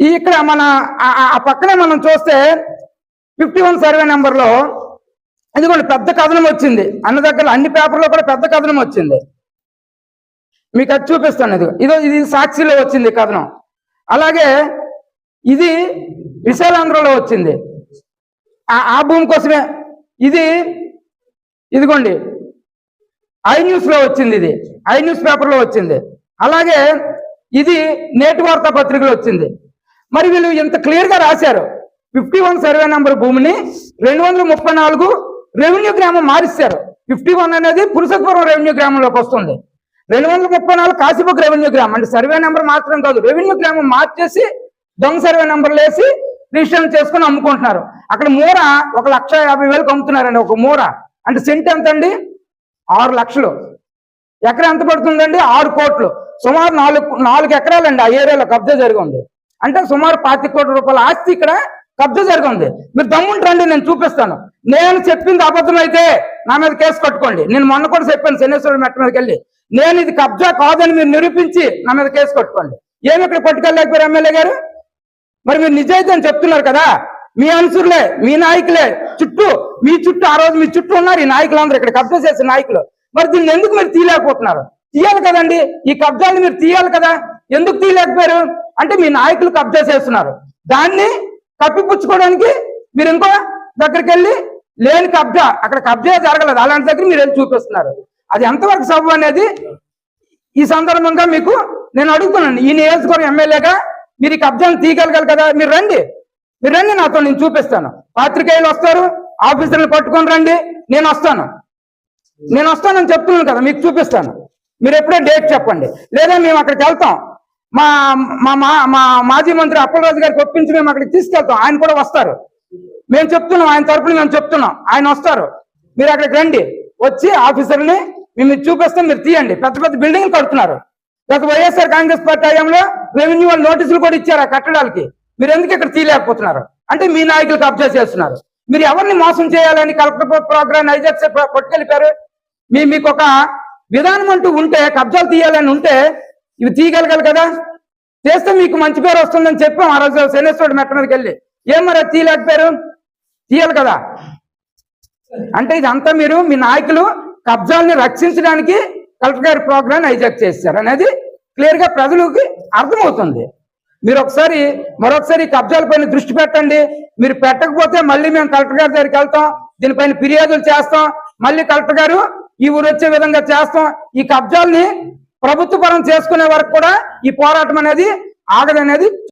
ఈ ఇక్కడ మన ఆ- ఆ- పక్కనే మనం చూస్తే ఫిఫ్టీ వన్ సర్వే నెంబర్లో ఇదిగోండి పెద్ద కథనం వచ్చింది. అన్న దగ్గర అన్ని పేపర్లో కూడా పెద్ద కథనం వచ్చింది. మీకు అది చూపిస్తాను ఇది ఇదో ఇది సాక్షిలో వచ్చింది కథనం. అలాగే ఇది విశాలాంధ్రలో వచ్చింది. ఆ- ఆ భూమి కోసమే ఇది ఇదిగోండి ఐ న్యూస్లో వచ్చింది ఇది. ఐ న్యూస్ పేపర్లో వచ్చింది. అలాగే ఇది నేటి వార్తా పత్రికలో వచ్చింది. మరి వీళ్ళు ఇంత క్లియర్గా రాశారు? ఫిఫ్టీ వన్ సర్వే నంబర్ భూమిని రెండు వందల ముప్పై నాలుగు రెవెన్యూ గ్రామం మారిస్తారు. ఫిఫ్టీ వన్ అనేది పురుషత్వరం రెవెన్యూ గ్రామంలోకి వస్తుంది. రెండు వందల ముప్పై నాలుగు కాశీబుక్ రెవెన్యూ గ్రామం. అంటే సర్వే నెంబర్ మాత్రం కాదు రెవెన్యూ గ్రామం మార్చేసి దొంగ సర్వే నెంబర్లు వేసి రిజిస్ట్రేషన్ చేసుకుని అమ్ముకుంటున్నారు. అక్కడ మూర ఒక లక్ష యాభై వేలకు అమ్ముతున్నారండి ఒక మూర. అంటే సెంట్ ఎంత అండి ఆరు లక్షలు. ఎకరా ఎంత పడుతుందండి? ఆరు కోట్లు. సుమారు నాలుగు నాలుగు ఎకరాలండి ఆ ఏరియాలో కబ్జా జరిగి ఉంది. అంటే సుమారు పాతి కోట్ల రూపాయల ఆస్తి ఇక్కడ కబ్జా జరిగింది. మీరు మీరు రండి నేను చూపిస్తాను. నేను చెప్పింది అబద్ధం అయితే నా మీద కేసు కట్టుకోండి. నేను మొన్న కూడా చెప్పాను శనేశ్వరుడు మెట్ట మీదకి వెళ్ళి. నేను ఇది కబ్జా కాదని మీరు నిరూపించి నా మీద కేసు కట్టుకోండి. ఏమి ఇక్కడ పట్టుకెళ్ళలేకపోయారు ఎమ్మెల్యే గారు? మరి మీరు నిజాయితీ అని చెప్తున్నారు కదా. మీ అనుసరులే మీ నాయకులే చుట్టూ మీ చుట్టూ ఆ రోజు మీ చుట్టూ ఉన్నారు ఈ నాయకులందరూ ఇక్కడ కబ్జా చేసే నాయకులు. మరి దీన్ని ఎందుకు మీరు తీయలేకపోతున్నారు? తీయాలి కదండి. ఈ కబ్జాన్ని మీరు తీయాలి కదా. ఎందుకు తీయలేకపోయారు? అంటే మీ నాయకులు కబ్జా చేస్తున్నారు. దాన్ని కప్పిపుచ్చుకోవడానికి మీరు ఇంకో దగ్గరికి వెళ్ళి లేని కబ్జా అక్కడ కబ్జా జరగలేదు. అలాంటి దగ్గర మీరు వెళ్ళి చూపిస్తున్నారు. అది ఎంతవరకు సబ్ అనేది ఈ సందర్భంగా మీకు నేను అడుగుతున్నాను. ఈ నియోజకవర్గం ఎమ్మెల్యేగా మీరు ఈ కబ్జాను తీయగలగాలి కదా? మీరు రండి. మీరు రండి నాతో నేను చూపిస్తాను. పాత్రికేయులు వస్తారు ఆఫీసర్లు పట్టుకొని రండి. నేను వస్తాను. నేను వస్తానని చెప్తున్నాను కదా మీకు చూపిస్తాను. మీరు ఎప్పుడో డేట్ చెప్పండి. లేదా మేము అక్కడికి వెళ్తాం. మా మా మా- మా మాజీ మంత్రి అప్పలరాజు గారికి ఒప్పించి మేము అక్కడికి తీసుకెళ్తాం. ఆయన కూడా వస్తారు. మేము చెప్తున్నాం ఆయన తరపున మేము చెప్తున్నాం. ఆయన వస్తారు. మీరు అక్కడికి రండి. వచ్చి ఆఫీసర్ని మేము చూపిస్తాం మీరు తీయండి. పెద్ద పెద్ద బిల్డింగ్లు కడుతున్నారు. గత వైఎస్ఆర్ కాంగ్రెస్ పార్టీ హయాంలో రెవెన్యూ వాళ్ళు నోటీసులు కూడా ఇచ్చారు ఆ కట్టడాలకి. మీరు ఎందుకు ఇక్కడ తీయలేకపోతున్నారు? అంటే మీ నాయకులు కబ్జా చేస్తున్నారు. మీరు ఎవరిని మోసం చేయాలని కలెక్టర్ ప్రోగ్రామ్ ఐజెక్స్ చేసి పట్టుకెళ్ళిపారు మీ మీకు ఒక విధానం అంటూ ఉంటే కబ్జాలు తీయాలని ఉంటే ఇవి తీయగలగాలి కదా? చేస్తే మీకు మంచి పేరు వస్తుందని చెప్పాం ఆ రోజు శనేశ్వరుడు మెట్ట మీదకి వెళ్ళి. ఏం మరి తీయలేకపోయారు తీయాలి కదా? అంటే ఇదంతా మీరు మీ నాయకులు కబ్జాల్ని రక్షించడానికి కలెక్టర్ గారి ప్రోగ్రామ్ హైజాక్ చేశారు. అనేది క్లియర్గా ప్రజలకి అర్థమవుతుంది. మీరు ఒకసారి మరొకసారి కబ్జాల పైన దృష్టి పెట్టండి. మీరు పెట్టకపోతే మళ్ళీ మేము కలెక్టర్ గారి దగ్గరికి వెళ్తాం. దీనిపైన ఫిర్యాదులు చేస్తాం. మళ్ళీ కలెక్టర్ గారు ఈ ఊరు వచ్చే విధంగా చేస్తాం. ఈ కబ్జాల్ని ప్రభుత్వ పరం చేసుకునే వరకు కూడా ఈ పోరాటం అనేది ఆగదనేది